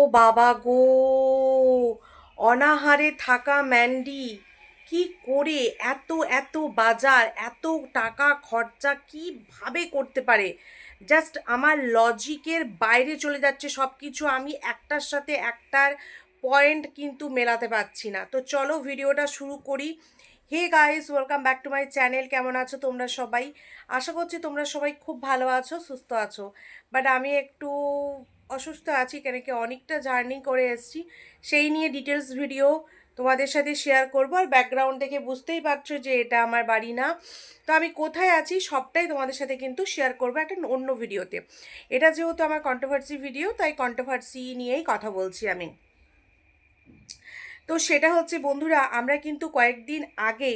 ও বাবা গো। অনাহারে থাকা ম্যান্ডি, কি করে এত এত বাজার, এত টাকা খরচা, কীভাবে করতে পারে? জাস্ট আমার লজিকের বাইরে চলে যাচ্ছে সব কিছু আমি একটার সাথে একটার পয়েন্ট কিন্তু মেলাতে পারছি না। তো চলো ভিডিওটা শুরু করি। Hey guys welcome back to my channel কেমন আছো তোমরা সবাই? আশা করছি তোমরা সবাই খুব ভালো আছো, সুস্থ আছো। বাট আমি একটু অসুস্থ আছি কেন কি অনেকটা জার্নি করে এসেছি। সেই নিয়ে ডিটেলস ভিডিও তোমাদের সাথে শেয়ার করব। আর ব্যাকগ্রাউন্ড দেখে বুঝতেই পারছ যে এটা আমার বাড়ি না। তো আমি কোথায় আছি সবটাই তোমাদের সাথে কিন্তু শেয়ার করব একটা অন্য ভিডিওতে এটা যেহেতু আমার কন্ট্রোভার্সি ভিডিও তাই কন্ট্রোভার্সি নিয়েই কথা বলছি আমি। তো সেটা হচ্ছে, বন্ধুরা, আমরা কিন্তু কয়েকদিন আগে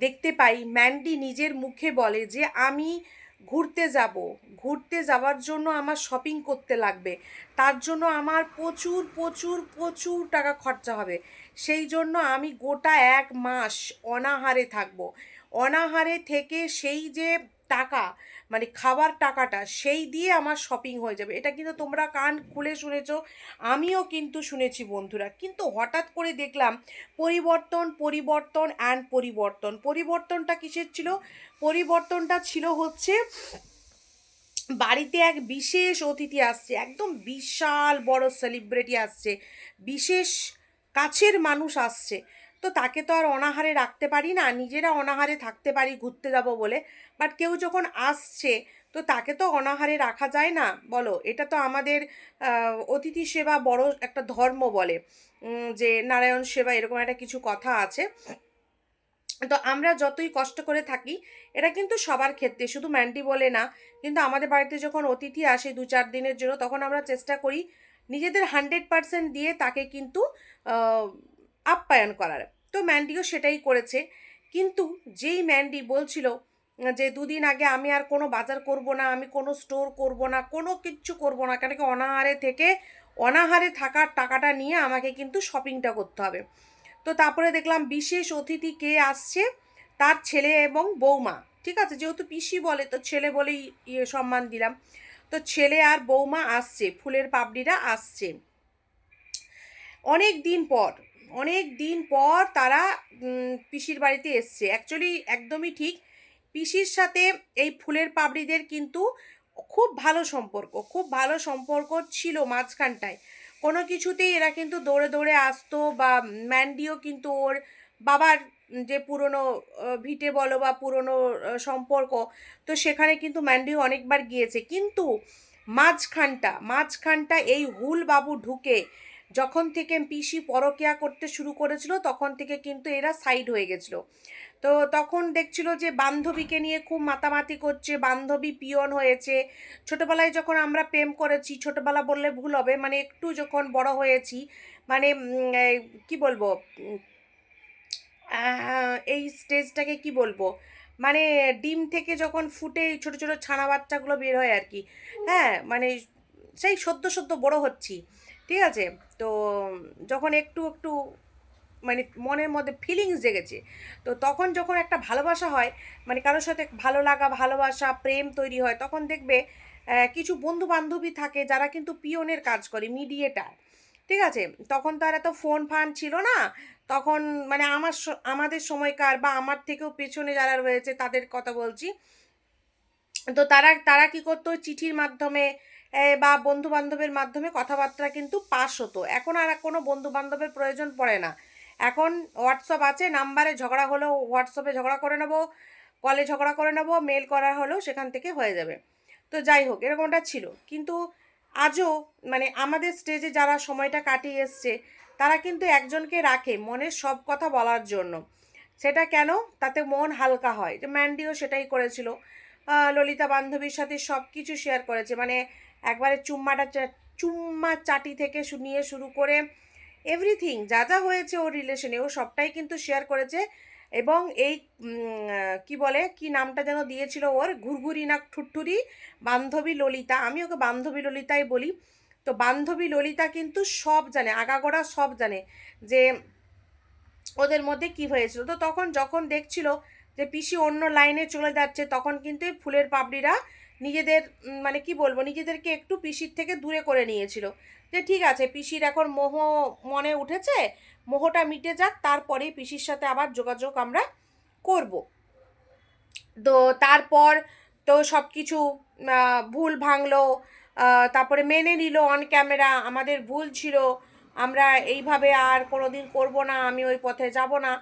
দেখতে পাই ম্যান্ডি নিজের মুখে বলে যে, আমি ঘুরতে যাব। ঘুরতে যাওয়ার জন্য আমার শপিং করতে লাগবে। তার জন্য আমার প্রচুর প্রচুর প্রচুর টাকা খরচা হবে। সেই জন্য আমি গোটা এক মাস অনাহারে থাকব। অনাহারে থেকে সেই যে টাকা মানে খাবার টাকাটা, সেই দিয়ে আমার শপিং হয়ে যাবে। এটা কিন্তু তোমরা কান খুলে শুনেছো, আমিও কিন্তু শুনেছি বন্ধুরা। কিন্তু হঠাৎ করে দেখলাম পরিবর্তন পরিবর্তন অ্যান্ড পরিবর্তন। পরিবর্তনটা কিসের ছিল? পরিবর্তনটা ছিল হচ্ছে বাড়িতে এক বিশেষ অতিথি আসছে, একদম বিশাল বড় সেলিব্রিটি আসছে, বিশেষ কাছের মানুষ আসছে। তো তাকে তো আর অনাহারে রাখতে পারি না, নিজেরা অনাহারে থাকতে পারি, ঘুরতে যাব বলে। বাট কেউ যখন আসছে, তো তাকে তো অনাহারে রাখা যায় না, বলো? এটা তো আমাদের অতিথি সেবা বড় একটা ধর্ম বলে। যে নারায়ণ সেবা এরকম একটা কিছু কথা আছে। তো আমরা যতই কষ্ট করে থাকি, এটা কিন্তু সবার ক্ষেত্রে, শুধু ম্যান্ডি বলে না, কিন্তু আমাদের বাড়িতে যখন অতিথি আসে দু চার দিনের জন্য, তখন আমরা চেষ্টা করি নিজেদের হান্ড্রেড পারসেন্ট দিয়ে তাকে কিন্তু আপ্যায়ন করার। তো ম্যান্ডিও সেটাই করেছে। কিন্তু যেই ম্যান্ডি বলছিল যে, দুদিন আগে আমি আর কোনো বাজার করব না, আমি কোনো স্টোর করব না, কোনো কিচ্ছু করব না, কেন কি অনাহারে থেকে, অনাহারে থাকার টাকাটা নিয়ে আমাকে কিন্তু শপিংটা করতে হবে। তো তারপরে দেখলাম বিশেষ অতিথি কে আসছে? তার ছেলে এবং বৌমা। ঠিক আছে? যেহেতু পিসি বলে, তো ছেলে বলেই ইয়ে সম্মান দিলাম। তো ছেলে আর বৌমা আসছে, ফুলের পাপড়িরা আসছে। অনেক দিন পর অনেক দিন পর তারা পিসির বাড়িতে এসছে। অ্যাকচুয়ালি একদমই ঠিক। পিসির সাথে এই ফুলের পাপড়িদের কিন্তু খুব ভালো সম্পর্ক, খুব ভালো সম্পর্ক ছিল মাঝখানটায়। কোনো কিছুতেই এরা কিন্তু দৌড়ে দৌড়ে আসতো বা ম্যান্ডিও কিন্তু ওর বাবার যে পুরনো ভিটে বলো বা পুরনো সম্পর্ক, তো সেখানে কিন্তু ম্যান্ডিও অনেকবার গিয়েছে। কিন্তু মাঝখানটা মাঝখানটা এই হুল বাবু ঢুকে যখন থেকে পিসি পরকিয়া করতে শুরু করেছিল, তখন থেকে কিন্তু এরা সাইড হয়ে গেছিল। তো তখন দেখছিল যে বান্ধবীকে নিয়ে খুব মাতামাতি করছে, বান্ধবী পিয়ন হয়েছে। ছোটোবেলায় যখন আমরা প্রেম করেছি, ছোটোবেলা বললে ভুল হবে মানে একটু যখন বড় হয়েছি মানে কি বলব? এই স্টেজটাকে কি বলব? মানে ডিম থেকে যখন ফুটে ছোট ছোট ছানা বাচ্চাগুলো বের হয় আর কি। হ্যাঁ মানে সেই সদ্য সদ্য বড় হচ্ছি। ঠিক আছে? তো যখন একটু একটু মানে মনের মধ্যে ফিলিংস জেগেছে, তো তখন যখন একটা ভালোবাসা হয় মানে কারোর সাথে ভালো লাগা, ভালোবাসা, প্রেম তৈরি হয়, তখন দেখবে কিছু বন্ধু বান্ধবী থাকে যারা কিন্তু পিয়নের কাজ করে মিডিয়েটার ঠিক আছে? তখন তো আর এত ফোন ফান ছিল না। তখন মানে আমার আমাদের সময়কার বা আমার থেকেও পেছনে যারা রয়েছে, তাদের কথা বলছি। তো তারা তারা কি করতো? চিঠির মাধ্যমে বা বন্ধু বান্ধবের মাধ্যমে কথাবার্তা কিন্তু পাস হতো। এখন আর কোনো বন্ধু বান্ধবের প্রয়োজন পড়ে না। এখন হোয়াটসঅ্যাপ আছে, নাম্বারে ঝগড়া হলেও হোয়াটসঅ্যাপে ঝগড়া করে নেব, কলে ঝগড়া করে নেব, মেল করা হলেও সেখান থেকে হয়ে যাবে। তো যাই হোক, এরকমটা ছিল। কিন্তু আজও মানে আমাদের স্টেজে যারা সময়টা কাটিয়ে এসছে, তারা কিন্তু একজনকে রাখে মনের সব কথা বলার জন্য। সেটা কেন? তাতে মন হালকা হয়। যে ম্যান্ডিও সেটাই করেছিল। ললিতা বান্ধবীর সাথে সব কিছু শেয়ার করেছে। মানে একবারে চুম্মাটা চুম্মা চাটি থেকে নিয়ে শুরু করে এভরিথিং যা যা হয়েছে ওর রিলেশনে ও সবটাই কিন্তু শেয়ার করেছে এবং এই কি বলে, কি নামটা যেন দিয়েছিল ওর, ঘুরঘুরি না ঠুট্টুরি বান্ধবী ললিতা, আমি ওকে বান্ধবী ললিতাই বলি। তো বান্ধবী ললিতা কিন্তু সব জানে, আগাগোড়া সব জানে যে ওদের মধ্যে কি হয়েছিল। তো তখন যখন দেখছিল যে পিসি অন্য লাইনে চলে যাচ্ছে, তখন কিন্তু এই ফুলের পাপড়িরা নিজেদের মানে কি বলব, নিজেদেরকে একটু পিসির থেকে দূরে করে নিয়েছিল। যে ঠিক আছে, পিসির এখন মোহ মনে উঠেছে, মোহটা মিটে যাক, তারপরেই পিসির সাথে আবার যোগাযোগ আমরা করব। তো তারপর তো সব কিছু ভুল ভাঙলো তারপরে মেনে নিল অন ক্যামেরা আমাদের ভুল ছিল, আমরা এইভাবে আর কোনোদিন করব না, আমি ওই পথে যাব না।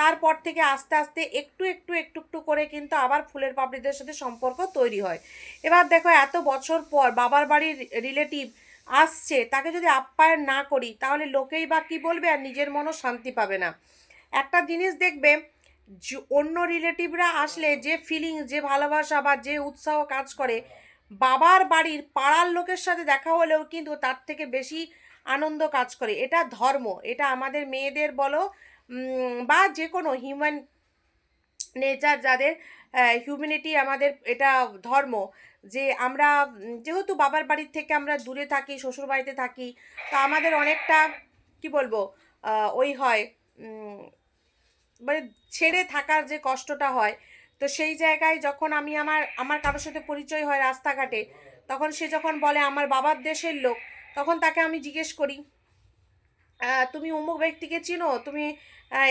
তারপর থেকে আস্তে আস্তে একটু একটু একটু একটু করে কিন্তু আবার ফুলের পাপড়িদের সাথে সম্পর্ক তৈরি হয়। এবার দেখো এত বছর পর বাবার বাড়ির রিলেটিভ আসছে, তাকে যদি আপ্যায়ন না করি, তাহলে লোকেই বা কী বলবে? আর নিজের মনও শান্তি পাবে না। একটা জিনিস দেখবে অন্য রিলেটিভরা আসলে যে ফিলিং যে ভালোবাসা বা যে উৎসাহ কাজ করে, বাবার বাড়ির পাড়ার লোকের সাথে দেখা হলেও কিন্তু তার থেকে বেশি আনন্দ কাজ করে। এটা ধর্ম, এটা আমাদের মেয়েদের বলো বা যে কোনো হিউম্যান নেচার যাদের হিউম্যানিটি আমাদের এটা ধর্ম, যে আমরা, যেহেতু বাবার বাড়ির থেকে আমরা দূরে থাকি, শ্বশুর বাড়িতে থাকি, তো আমাদের অনেকটা, কি বলব ওই হয় মানে ছেড়ে থাকার যে কষ্টটা হয়, তো সেই জায়গায় যখন আমি আমার আমার কারোর সাথে পরিচয় হয় রাস্তাঘাটে, তখন সে যখন বলে, আমার বাবার দেশের লোক তখন তাকে আমি জিজ্ঞেস করি তুমি অমুক ব্যক্তিকে চিনো? তুমি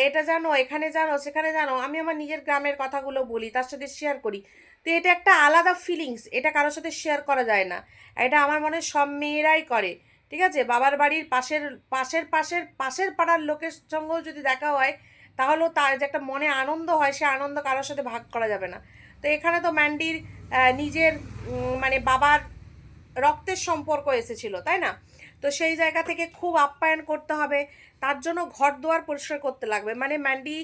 এটা জানো, এখানে জানো, সেখানে জানো। আমি আমার নিজের গ্রামের কথাগুলো বলি, তার সাথে শেয়ার করি। তো এটা একটা আলাদা ফিলিংস এটা কারোর সাথে শেয়ার করা যায় না। এটা আমার মনে সব মেয়েরাই করে, ঠিক আছে? বাবার বাড়ির পাশের পাশের পাশের পাশের পাড়ার লোকের সঙ্গেও যদি দেখা হয়, তাহলেও তার যে একটা মনে আনন্দ হয়, সে আনন্দ কারোর সাথে ভাগ করা যাবে না। তো এখানে তো ম্যান্ডির নিজের মানে বাবার রক্তের সম্পর্ক এসেছিল, তাই না? তো সেই জায়গা থেকে খুব আপ্যায়ন করতে হবে। তার জন্য ঘর দুয়ার পরিষ্কার করতে লাগবে। মানে ম্যান্ডি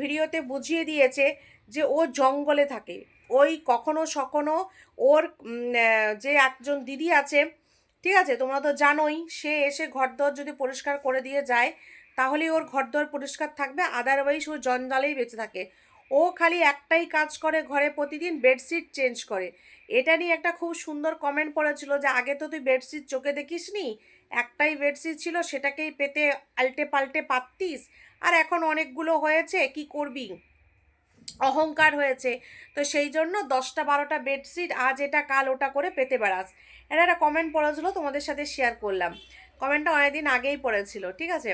ভিডিওতে বুঝিয়ে দিয়েছে যে ও জঙ্গলে থাকে। ওই কখনো সখনো ওর যে একজন দিদি আছে, ঠিক আছে, তোমরা তো জানোই, সে এসে ঘর দর যদি পরিষ্কার করে দিয়ে যায় তাহলেই ওর ঘর দর পরিষ্কার থাকবে আদারওয়াইজ ও জঞ্জালেই বেঁচে থাকে। ও খালি একটাই কাজ করে ঘরে প্রতিদিন বেডশিট চেঞ্জ করে। এটা নিয়ে একটা খুব সুন্দর কমেন্ট পড়েছিল যে, আগে তো তুই বেডশিট চোখে দেখিসনি একটাই বেডশিট ছিল, সেটাকেই পেতে আলটে পাল্টে পারতিস? আর এখন অনেকগুলো হয়েছে, কি করবি? অহংকার হয়েছে। তো সেই জন্য দশটা বারোটা বেডশিট আজ এটা, কাল ওটা করে পেতে বেড়াস। এটা একটা কমেন্ট পড়েছিল, তোমাদের সাথে শেয়ার করলাম। কমেন্টটা অনেকদিন আগেই পড়েছিল, ঠিক আছে?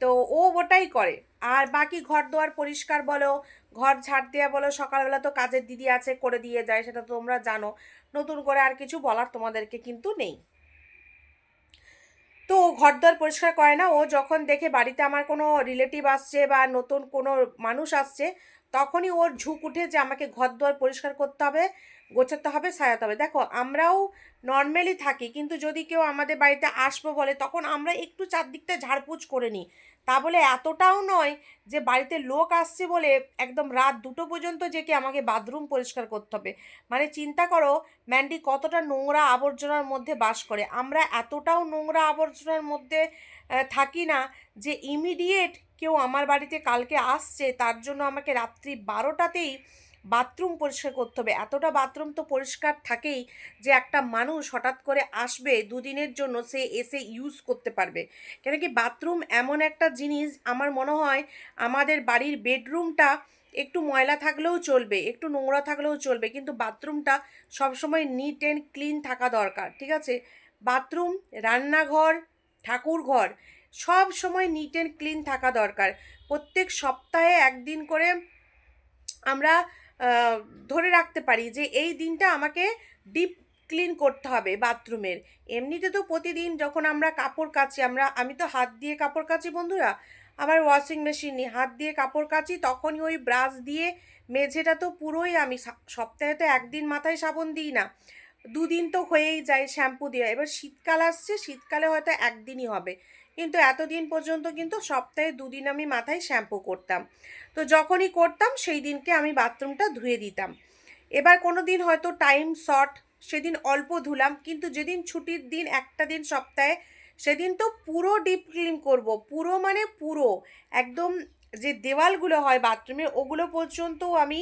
তো ও ওটাই করে। আর বাকি ঘর দোয়ার পরিষ্কার বলো, ঘর ঝাড় দেওয়া বলো, সকালবেলা তো কাজের দিদি আছে, করে দিয়ে যায়, সেটা তোমরা জানো। নতুন করে আর কিছু বলার তোমাদেরকে কিন্তু নেই। তো ও ঘরদর পরিষ্কার করে না। ও যখন দেখে বাড়িতে আমার কোনো রিলেটিভ আসছে বা নতুন কোনো মানুষ আসছে, তখনই ওর ঝুঁক উঠে যে আমাকে ঘর ঘরদোয়ার পরিষ্কার করতে হবে। গোছাতে হবে, সাজাতে হবে। দেখো, আমরাও নর্মালি থাকি, কিন্তু যদি কেউ আমাদের বাড়িতে আসব বলে, তখন আমরা একটু চারদিকটা ঝাড়পুছ করে নিই। তা বলে এতটাও নয় যে বাড়িতে লোক আসছে বলে একদম রাত দুটো পর্যন্ত যে কি আমাকে বাথরুম পরিষ্কার করতে হবে। মানে চিন্তা করো, ম্যান্ডি কতটা নোংরা আবর্জনার মধ্যে বাস করে। আমরা এতটাও নোংরা আবর্জনার মধ্যে থাকি না যে ইমিডিয়েট কেউ আমার বাড়িতে কালকে আসছে, তার জন্য আমাকে রাত্রি বারোটাতেই বাথরুম পরিষ্কার করতে হবে। এতটা বাথরুম তো পরিষ্কার থাকেই যে একটা মানুষ হঠাৎ করে আসবে দুদিনের জন্য সে এসে ইউজ করতে পারবে। কেন কি বাথরুম এমন একটা জিনিস, আমার মনে হয় আমাদের বাড়ির বেডরুমটা একটু ময়লা থাকলেও চলবে, একটু নোংরা থাকলেও চলবে, কিন্তু বাথরুমটা সবসময় নিট অ্যান্ড ক্লিন থাকা দরকার, ঠিক আছে? বাথরুম, রান্নাঘর ঠাকুর ঘর সব সময় নিট অ্যান্ড ক্লিন থাকা দরকার। প্রত্যেক সপ্তাহে একদিন করে আমরা ধরে রাখতে পারি যে এই দিনটা আমাকে ডিপ ক্লিন করতে হবে বাথরুমের এমনিতে তো প্রতিদিন যখন আমরা কাপড় কাচি, আমরা, আমি তো হাত দিয়ে কাপড় কাচি বন্ধুরা আমার ওয়াশিং মেশিন নেই হাত দিয়ে কাপড় কাচি, তখনই ওই ব্রাশ দিয়ে মেঝেটা তো পুরোই আমি সপ্তাহে তো একদিন মাথায় সাবন দিই না। দুদিন তো হয়েই যায় শ্যাম্পু দিয়ে এবার শীতকাল আসছে, শীতকালে হয়তো একদিনই হবে। কিন্তু এতদিন পর্যন্ত কিন্তু সপ্তাহে দুদিন আমি মাথায় শ্যাম্পু করতাম। তো যখনই করতাম, সেই দিনকে আমি বাথরুমটা ধুয়ে দিতাম। এবার কোনো দিন হয়তো টাইম শর্ট সেদিন অল্প ধুলাম, কিন্তু যেদিন ছুটির দিন, একটা দিন সপ্তাহে, সেদিন তো পুরো ডিপ ক্লিন করব। পুরো মানে পুরো। একদম যে দেওয়ালগুলো হয় বাথরুমে, ওগুলো পর্যন্ত আমি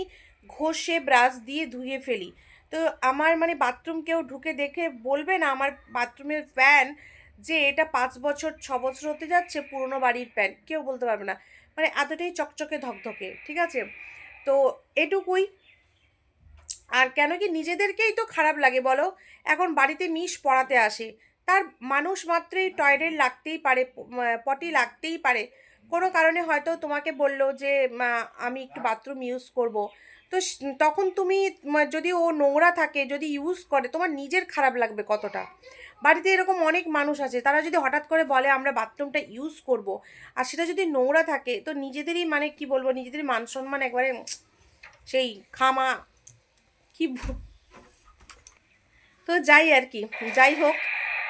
ঘষে ব্রাশ দিয়ে ধুয়ে ফেলি। তো আমার মানে বাথরুম কেউ ঢুকে দেখে বলবে না, আমার বাথরুমের ফ্যান যে এটা পাঁচ বছর, ছ বছর হতে যাচ্ছে, পুরনো বাড়ির প্যান কেউ বলতে পারবে না। মানে এতটাই চকচকে, ধকধকে, ঠিক আছে? তো এটুকুই। আর কেন কি নিজেদেরকেই তো খারাপ লাগে বলো? এখন বাড়িতে মিশ পড়াতে আসে। তার মানুষ মাত্রই টয়লেট লাগতেই পারে পটি লাগতেই পারে। কোনো কারণে হয়তো তোমাকে বলল যে আমি একটু বাথরুম ইউজ করব। তো তখন তুমি যদি ও নোংরা থাকে, যদি ইউজ করে, তোমার নিজের খারাপ লাগবে কতটা? বাড়িতে এরকম অনেক মানুষ আছে, তারা যদি হঠাৎ করে বলে আমরা বাথরুমটা ইউজ করব, আর সেটা যদি নোংরা থাকে, তো নিজেদেরই মানে কি বলব, নিজেদের মান সম্মান একবারে সেই খামা, কি তো যাই আর কি, যাই হোক,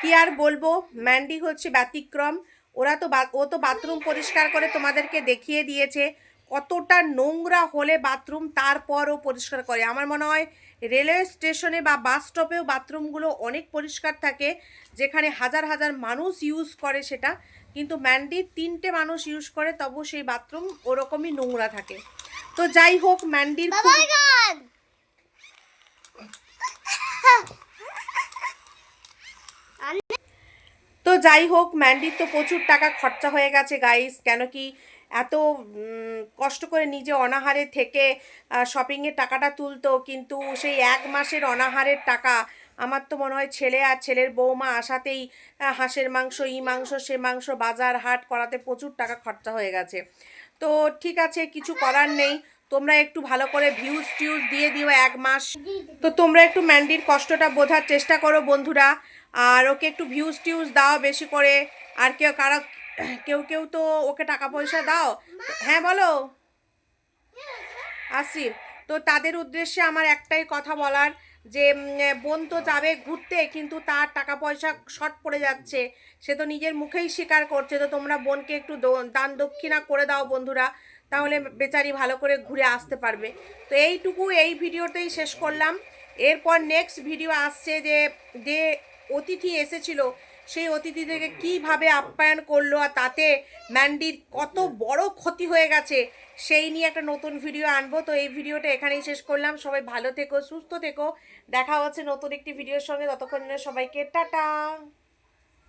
কি আর বলব ম্যান্ডি হচ্ছে ব্যতিক্রম, ওরা তো ও তো বাথরুম পরিষ্কার করে তোমাদেরকে দেখিয়ে দিয়েছে, কতটা নোংরা হলে বাথরুম তারপরও পরিষ্কার করে, আমার মনে হয় রেলওয়ে স্টেশনে বা বাস স্টপেও বাথরুমগুলো অনেক পরিষ্কার থাকে যেখানে হাজার হাজার মানুষ ইউজ করে সেটা। কিন্তু ম্যান্ডি তিনটে মানুষ ইউজ করে তবু সেই বাথরুম ওরকমই নোংরা থাকে। তো যাই হোক ম্যান্ডির তো যাই হোক ম্যান্ডির তো প্রচুর টাকা খরচা হয়ে গেছে গাইস কেন কি এত কষ্ট করে নিজে অনাহারে থেকে শপিংয়ের টাকাটা তুলতো, কিন্তু সেই এক মাসের অনাহারের টাকা আমার তো মনে হয় ছেলে আর ছেলের বৌমা আসাতেই হাঁসের মাংস, ই মাংস, সে মাংস বাজার হাট করাতে প্রচুর টাকা খরচা হয়ে গেছে। তো ঠিক আছে, কিছু করার নেই। তোমরা একটু ভালো করে ভিউজ টিউজ দিয়ে দিও এক মাস। তো তোমরা একটু ম্যান্ডির কষ্টটা বোঝার চেষ্টা করো বন্ধুরা। আর ওকে একটু ভিউজ টিউজ দাও বেশি করে। আর কেউ, কারও কেউ কেউ তো ওকে টাকা পয়সা দাও। হ্যাঁ বলো। আসি। তো তাদের উদ্দেশ্যে আমার একটাই কথা বলার যে বোন তো যাবে ঘুরতে, কিন্তু তার টাকা পয়সা শর্ট পড়ে যাচ্ছে। সে তো নিজের মুখেই স্বীকার করছে। তো তোমরা বোনকে একটু দান দক্ষিণা করে দাও বন্ধুরা, তাহলে বেচারি ভালো করে ঘুরে আসতে পারবে। তো এইটুকু, এই ভিডিওতেই শেষ করলাম। এরপর নেক্সট ভিডিও আসছে যে যে অতিথি এসেছিল সেই অতিথিদেরকে কীভাবে আপ্যায়ন করল আর তাতে ম্যান্ডির কত বড় ক্ষতি হয়ে গেছে, সেই নিয়ে একটা নতুন ভিডিও আনব। তো এই ভিডিওটা এখানেই শেষ করলাম। সবাই ভালো থেকো, সুস্থ থেকো। দেখা হচ্ছে নতুন একটি ভিডিওর সঙ্গে। ততক্ষণ সবাইকে টাটা।